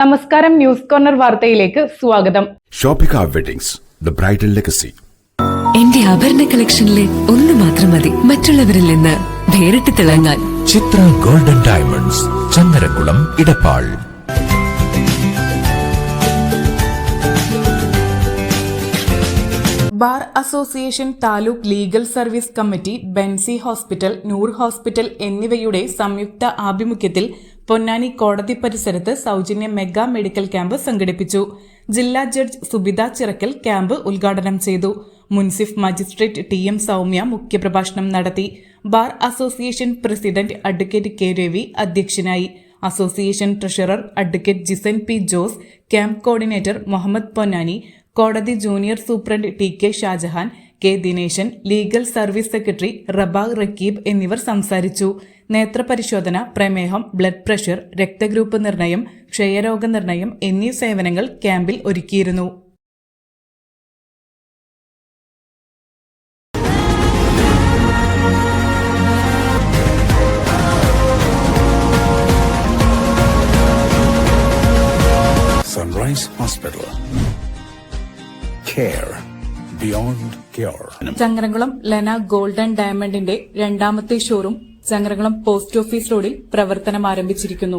നമസ്കാരം news corner വാർത്തയിലേക്ക് സ്വാഗതം. Shoppika weddings the bridal legacy എന്റെ ആഭരണ കളക്ഷനിലെ ഒന്ന് മാത്രം മതി. മറ്റുള്ളവരിൽ നിന്ന് വേറിട്ട് തിളങ്ങാൻ. Chitra golden diamonds Chandarakulam Edappal. Bar association taluk legal service committee Benzy hospital Noor hospital എന്നിവയുടെ സംയുക്ത ആഭിമുഖ്യത്തിൽ പൊന്നാനി കോടതി പരിസരത്ത് സൗജന്യ മെഗാ മെഡിക്കൽ ക്യാമ്പ് സംഘടിപ്പിച്ചു. ജില്ലാ ജഡ്ജ് സുബിത ചിറക്കൽ ക്യാമ്പ് ഉദ്ഘാടനം ചെയ്തു. Munsif magistrate T M Soumya മുഖ്യപ്രഭാഷണം നടത്തി. Bar association president advocate K Ravi അധ്യക്ഷനായി. Association treasurer advocate Jison P Jose camp coordinator Muhammad Ponnani കോടതി junior superintendent T K Shajahan K Dineshan legal service secretary Rabag Rakeeb എന്നിവർ സംസാരിച്ചു. നേത്രപരിശോധന പ്രമേഹം blood pressure രക്തഗ്രൂപ്പ് നിർണയം ക്ഷയരോഗ നിർണയം എന്നീ സേവനങ്ങൾ ക്യാമ്പിൽ ഒരുക്കിയിരുന്നു. Sunrise hospital care beyond care Changaramkulam Lena golden ഡയമണ്ടിന്റെ രണ്ടാമത്തെ ഷോറൂം ചങ്ങരംകുളം പോസ്റ്റ് ഓഫീസ് റോഡിൽ പ്രവർത്തനം ആരംഭിച്ചിരിക്കുന്നു.